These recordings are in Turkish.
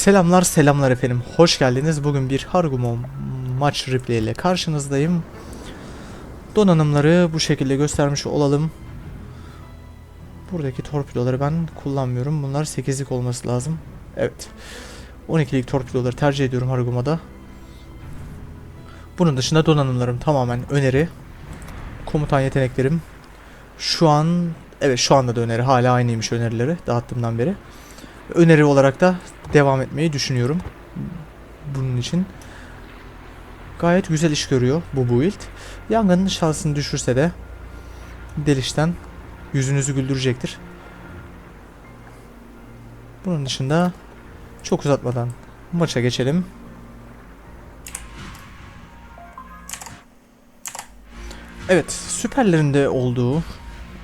Selamlar selamlar efendim. Hoş geldiniz. Bugün bir Hargumon maç replay ile karşınızdayım. Donanımları bu şekilde göstermiş olalım. Buradaki torpidoları ben kullanmıyorum. Bunlar 8'lik olması lazım. Evet. 12'lik torpidoları tercih ediyorum Harguma'da. Bunun dışında donanımlarım tamamen öneri. Komutan yeteneklerim şu an evet şu anda da öneri hala aynıymış önerileri dağıttığımdan beri. Öneri olarak da devam etmeyi düşünüyorum. Bunun için gayet güzel iş görüyor bu build. Yangının şansını düşürse de delişten yüzünüzü güldürecektir. Bunun dışında çok uzatmadan maça geçelim. Evet, süperlerinde olduğu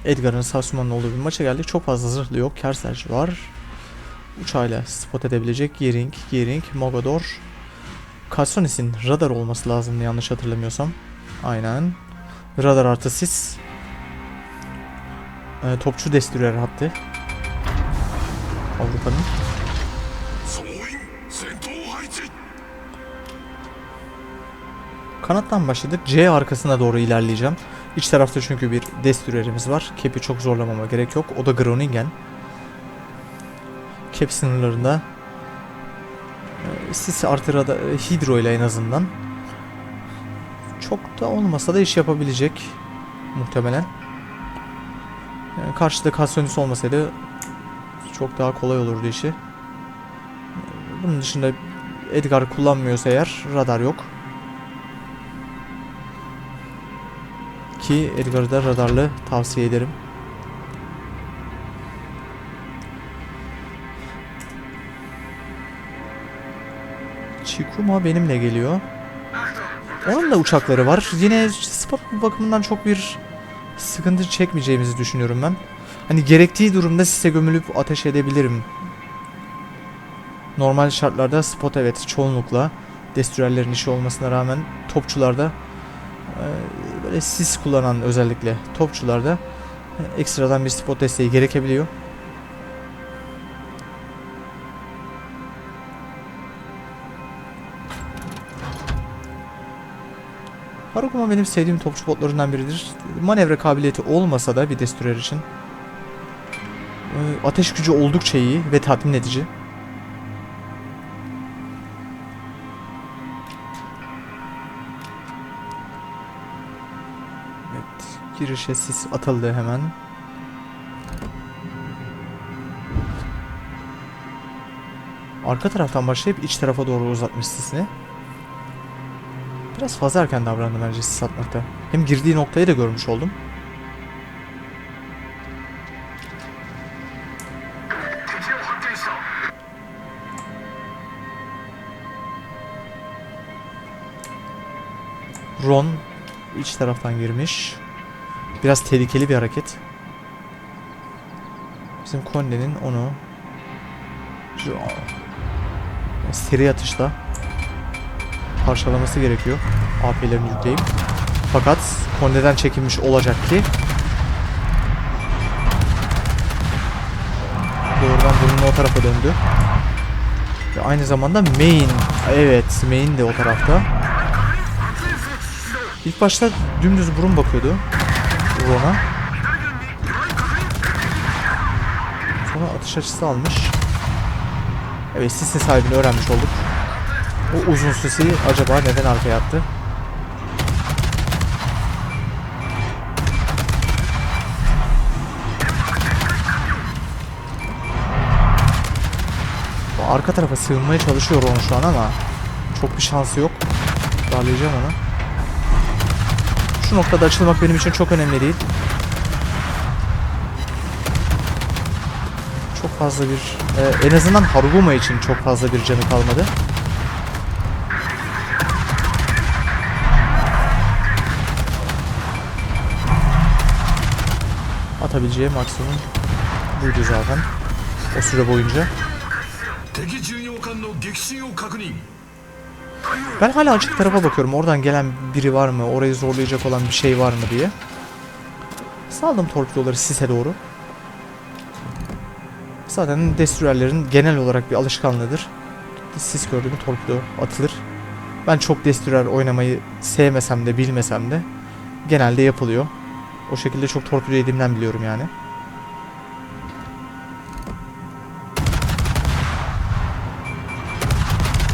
Edgar'ın Sasuman'ın olduğu bir maça geldik. Çok fazla zırhlı yok. Kersaj var uçağıyla spot edebilecek. Gering, Gering, Mogador. Kalsonis'in radar olması lazım yanlış hatırlamıyorsam. Aynen. Radar artı sis. E, topçu destürüyor hattı. Avrupa'nın. Kanattan başladık. C arkasına doğru ilerleyeceğim. İç tarafta çünkü bir destürerimiz var. Kepi çok zorlamama gerek yok. O da Groningen. Cap sınırlarında e, sis artı rada- e, hidro ile en azından çok da olmasa da iş yapabilecek muhtemelen. Yani karşıda Kasyonis olmasaydı çok daha kolay olurdu işi. Bunun dışında Edgar kullanmıyorsa eğer radar yok. Ki Edgar'ı da radarlı tavsiye ederim. Chikuma benimle geliyor. Onun da uçakları var. Yine spot bakımından çok bir sıkıntı çekmeyeceğimizi düşünüyorum ben. Hani gerektiği durumda size gömülüp ateş edebilirim. Normal şartlarda spot evet çoğunlukla destürerlerin işi olmasına rağmen topçularda e, böyle sis kullanan özellikle topçularda e, ekstradan bir spot desteği gerekebiliyor. Harukuma benim sevdiğim topçu botlarından biridir. Manevra kabiliyeti olmasa da bir destürer için e, ateş gücü oldukça iyi ve tatmin edici. Evet, girişe sis atıldı hemen. Arka taraftan başlayıp iç tarafa doğru uzatmış sisini. Biraz fazla erken davrandı bence sis atmakta. Hem girdiği noktayı da görmüş oldum. Ron iç taraftan girmiş. Biraz tehlikeli bir hareket. Bizim Konde'nin onu seri atışla parçalaması gerekiyor. AP'lerini yükleyip. Fakat Konde'den çekilmiş olacak ki doğrudan burnunu o tarafa döndü. Ve aynı zamanda main. Evet main de o tarafta. İlk başta dümdüz burun bakıyordu. Ron'a. Sonra atış açısı almış. Evet sisin sahibini öğrenmiş olduk. O uzun sisi acaba neden arkaya attı? O arka tarafa sığınmaya çalışıyor onu şu an ama çok bir şansı yok. Darlayacağım onu. Şu noktada açılmak benim için çok önemli değil. Çok fazla bir... e, en azından Haruguma için çok fazla bir canı kalmadı. atabileceği maksimum buydu zaten. O süre boyunca. Ben hala açık tarafa bakıyorum. Oradan gelen biri var mı? Orayı zorlayacak olan bir şey var mı diye. Saldım torpidoları sise doğru. Zaten destroyerlerin genel olarak bir alışkanlığıdır. Sis gördüğümü torpido atılır. Ben çok destroyer oynamayı sevmesem de bilmesem de genelde yapılıyor. O şekilde çok torpido yediğimden biliyorum yani.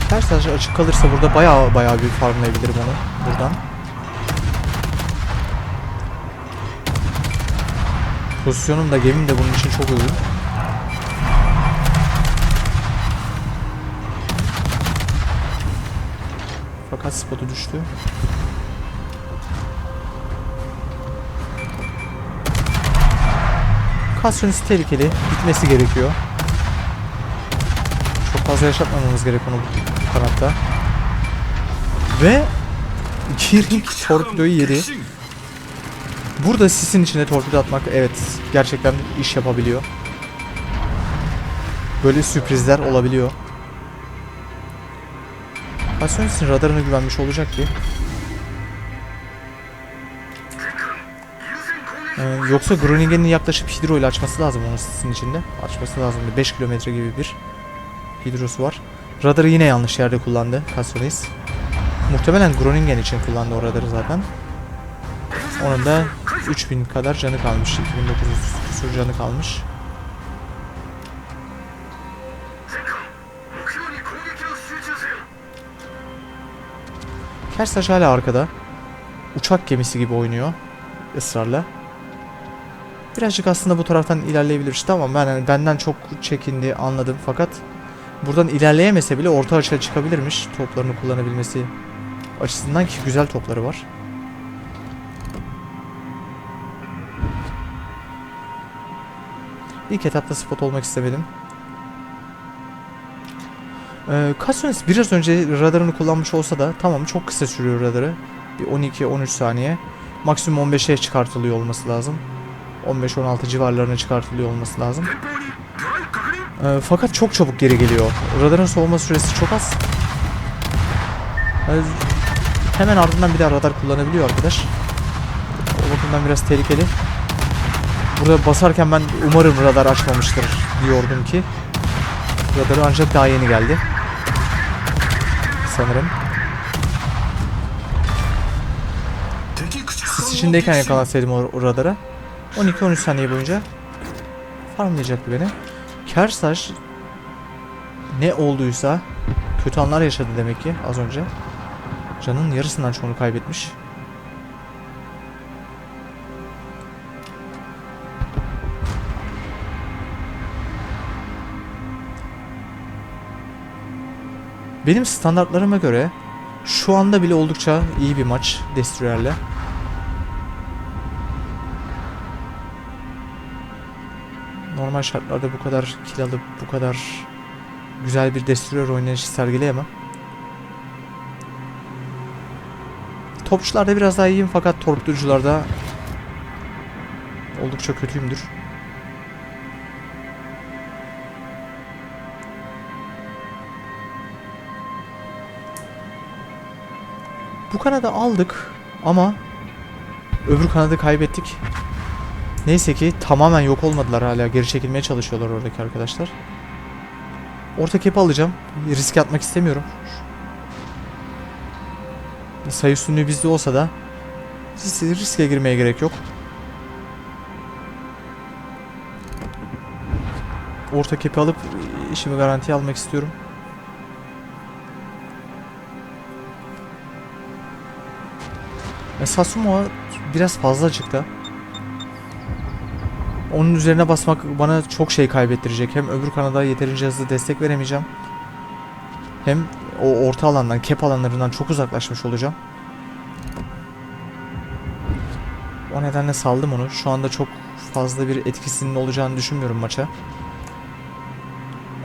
Ters taş açık kalırsa burada bayağı bayağı bir farmlayabilirim onu buradan. Pozisyonum da gemim de bunun için çok uygun. Fakat spotu düştü. Kasyonist tehlikeli. Bitmesi gerekiyor. Çok fazla yaşatmamamız gerek onu bu kanatta. Ve Kirin torpidoyu yedi. Burada sisin içine torpido atmak evet gerçekten iş yapabiliyor. Böyle sürprizler olabiliyor. Pasyonist'in radarına güvenmiş olacak ki. Ee, yoksa Groningen'in yaklaşıp hidro ile açması lazım onun içinde. Açması lazım. 5 kilometre gibi bir hidrosu var. Radarı yine yanlış yerde kullandı Kastronis. Muhtemelen Groningen için kullandı o radarı zaten. Onun da 3000 kadar canı kalmış. 2900 küsur canı kalmış. Kersaç hala arkada. Uçak gemisi gibi oynuyor ısrarla. Birazcık aslında bu taraftan ilerleyebilir. Tamam ben yani benden çok çekindi anladım fakat buradan ilerleyemese bile orta açığa çıkabilirmiş toplarını kullanabilmesi açısından ki güzel topları var. İlk etapta spot olmak istemedim. Ee, biraz önce radarını kullanmış olsa da tamam çok kısa sürüyor radarı. Bir 12-13 saniye. Maksimum 15'e çıkartılıyor olması lazım. 15-16 civarlarına çıkartılıyor olması lazım. E, fakat çok çabuk geri geliyor. Radarın soğuma süresi çok az. E, hemen ardından bir daha radar kullanabiliyor arkadaş. O bakımdan biraz tehlikeli. Burada basarken ben umarım radar açmamıştır diyordum ki. Radarı ancak daha yeni geldi. Sanırım. Siz içindeyken yakalansaydım o, o radara. 12-13 saniye boyunca farmlayacaktı beni. Kersaj ne olduysa kötü anlar yaşadı demek ki az önce. Canın yarısından çoğunu kaybetmiş. Benim standartlarıma göre şu anda bile oldukça iyi bir maç Destroyer'le. Normal şartlarda bu kadar kill alıp bu kadar güzel bir Destroyer oynayışı sergileyemem. Topçularda biraz daha iyiyim fakat torpidocularda oldukça kötüyümdür. Bu kanadı aldık ama öbür kanadı kaybettik. Neyse ki tamamen yok olmadılar hala. Geri çekilmeye çalışıyorlar oradaki arkadaşlar. Orta kepi alacağım. Riske atmak istemiyorum. Sayı üstünlüğü bizde olsa da ris- riske girmeye gerek yok. Orta kepi alıp işimi garantiye almak istiyorum. E, Sasumu biraz fazla çıktı. Onun üzerine basmak bana çok şey kaybettirecek. Hem öbür kanada yeterince hızlı destek veremeyeceğim. Hem o orta alandan, kep alanlarından çok uzaklaşmış olacağım. O nedenle saldım onu. Şu anda çok fazla bir etkisinin olacağını düşünmüyorum maça.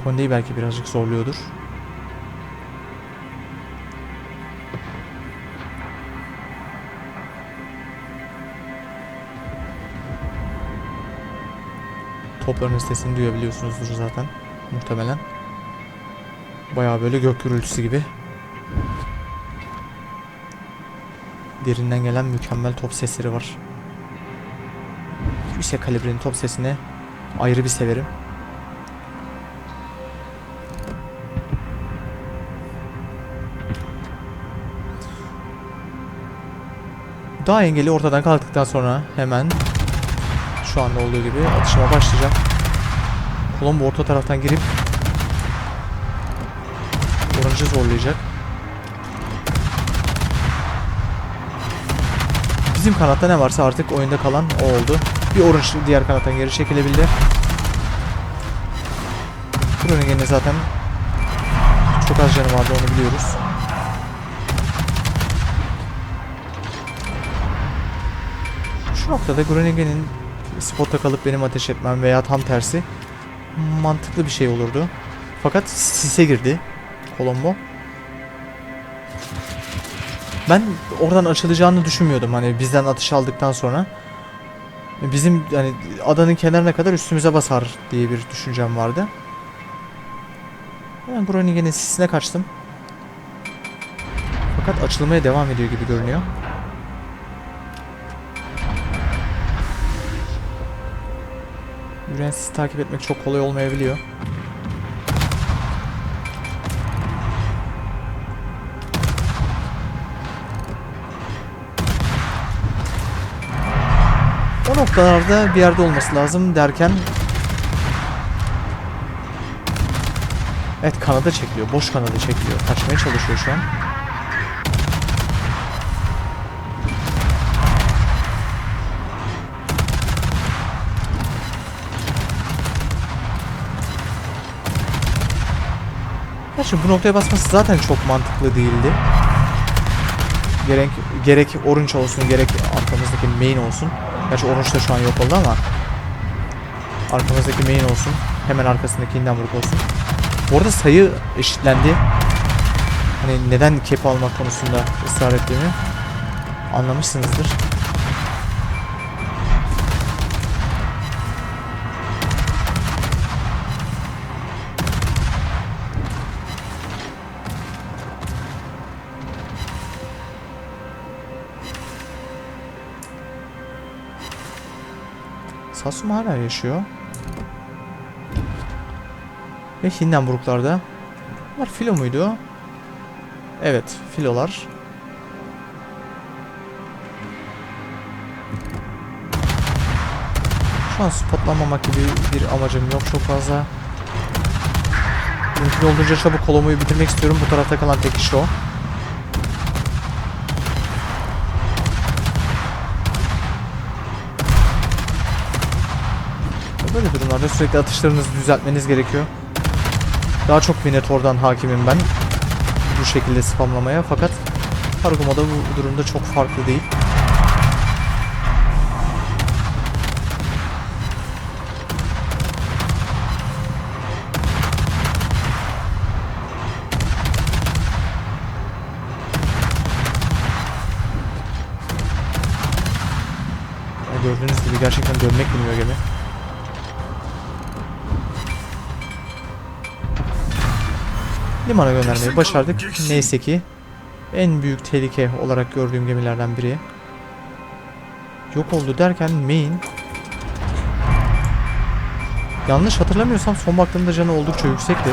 Konde'yi belki birazcık zorluyordur. topların sesini duyabiliyorsunuzdur zaten muhtemelen. Baya böyle gök gürültüsü gibi. Derinden gelen mükemmel top sesleri var. Yüksek kalibrenin top sesini ayrı bir severim. Daha engeli ortadan kalktıktan sonra hemen şu anda olduğu gibi atışıma başlayacağım. Kolombo orta taraftan girip Orange'ı zorlayacak. Bizim kanatta ne varsa artık oyunda kalan o oldu. Bir Orange diğer kanattan geri çekilebildi. Groningen'in zaten çok az canı vardı onu biliyoruz. Şu noktada Groningen'in spotta kalıp benim ateş etmem veya tam tersi mantıklı bir şey olurdu. Fakat sise girdi Colombo. Ben oradan açılacağını düşünmüyordum hani bizden atış aldıktan sonra. Bizim hani adanın kenarına kadar üstümüze basar diye bir düşüncem vardı. Ben Groningen'in sisine kaçtım. Fakat açılmaya devam ediyor gibi görünüyor. Yürüyen sisi takip etmek çok kolay olmayabiliyor. O noktalarda bir yerde olması lazım derken Evet kanada çekiliyor. Boş kanada çekiliyor. Kaçmaya çalışıyor şu an. Gerçi bu noktaya basması zaten çok mantıklı değildi. Gerek gerek Orange olsun gerek arkamızdaki main olsun. Gerçi Orange da şu an yok oldu ama arkamızdaki main olsun. Hemen arkasındaki Hindenburg olsun. Bu arada sayı eşitlendi. Hani neden cap almak konusunda ısrar ettiğimi anlamışsınızdır. Satsuma hala yaşıyor. Ve Hindenburglarda. Bunlar filo muydu? Evet, filolar. Şu an spotlanmamak gibi bir amacım yok çok fazla. Mümkün olduğunca çabuk kolomuyu bitirmek istiyorum. Bu tarafta kalan tek kişi o. Durumlarda sürekli atışlarınızı düzeltmeniz gerekiyor. Daha çok Minotaur'dan hakimim ben. Bu şekilde spamlamaya fakat Targumo'da bu durumda çok farklı değil. Gördüğünüz gibi gerçekten dönmek bilmiyor gemi. Limana göndermeyi başardık. Neyse ki en büyük tehlike olarak gördüğüm gemilerden biri yok oldu derken main yanlış hatırlamıyorsam son baktığımda canı oldukça yüksekti.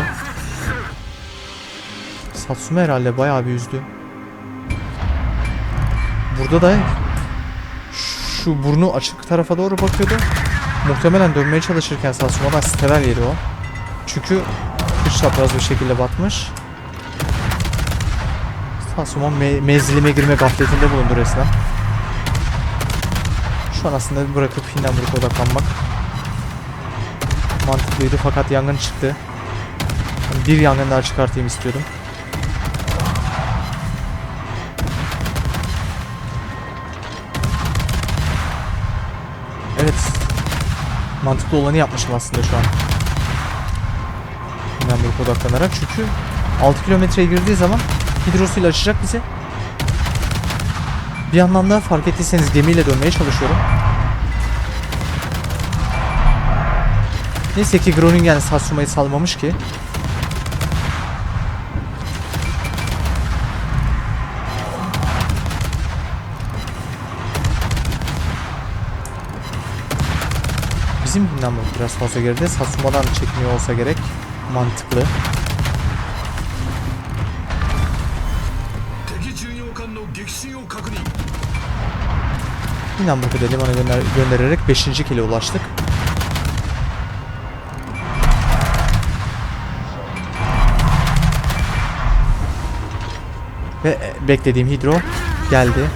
Satsuma herhalde bayağı bir üzdü. Burada da şu burnu açık tarafa doğru bakıyordu. Muhtemelen dönmeye çalışırken Satsuma'dan sterer yeri o. Çünkü Kış çapraz bir şekilde batmış. Satsuma me menzilime girme gafletinde bulundu resmen. Şu an aslında bırakıp Hindenburg'a odaklanmak mantıklıydı fakat yangın çıktı. Bir yangın daha çıkartayım istiyordum. Evet. Mantıklı olanı yapmışım aslında şu an. Hindenburg odaklanarak çünkü 6 kilometreye girdiği zaman hidrosuyla açacak bizi. Bir yandan da fark ettiyseniz gemiyle dönmeye çalışıyorum. Neyse ki Groningen Satsuma'yı salmamış ki. Bizim Hindenburg biraz fazla geride. Satsuma'dan çekmiyor olsa gerek. Mantıklı. Yine burada limana gönder göndererek 5. kile ulaştık. Ve e, beklediğim hidro geldi.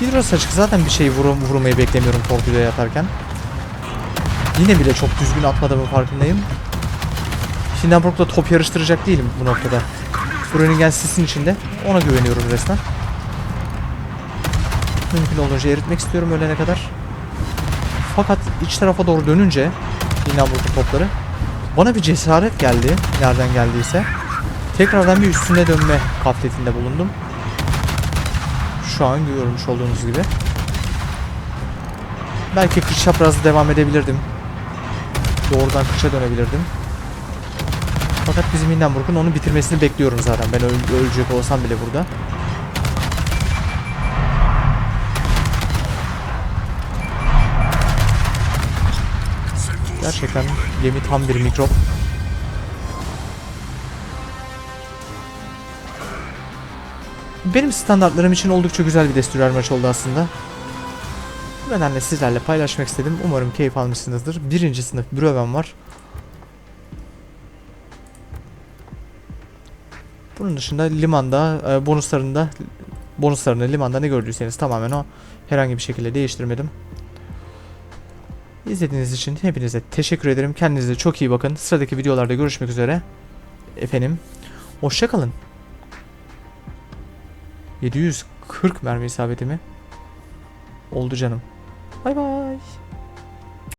Hidro saçık zaten bir şey vurum vurmayı beklemiyorum torpidoya yatarken. Yine bile çok düzgün atmadığımın farkındayım. Hindenburg'la top yarıştıracak değilim bu noktada. Groningen sisin içinde. Ona güveniyorum resmen. Mümkün olduğunca eritmek istiyorum ölene kadar. Fakat iç tarafa doğru dönünce Hindenburg'un topları bana bir cesaret geldi. Nereden geldiyse. Tekrardan bir üstüne dönme gafletinde bulundum. Şu an görmüş olduğunuz gibi. Belki kış çaprazda devam edebilirdim. Doğrudan kışa dönebilirdim. Fakat bizim Hindenburg'un onu bitirmesini bekliyorum zaten. Ben öl- ölecek olsam bile burada. Gerçekten gemi tam bir mikrop. Benim standartlarım için oldukça güzel bir destürler maç oldu aslında. Nedenle sizlerle paylaşmak istedim. Umarım keyif almışsınızdır. Birinci sınıf büröven var. Bunun dışında limanda e, bonuslarında bonuslarını limanda ne gördüyseniz tamamen o herhangi bir şekilde değiştirmedim. İzlediğiniz için hepinize teşekkür ederim. Kendinize çok iyi bakın. Sıradaki videolarda görüşmek üzere. Efendim, hoşçakalın. 740 mermi isabeti mi? Oldu canım. 拜拜。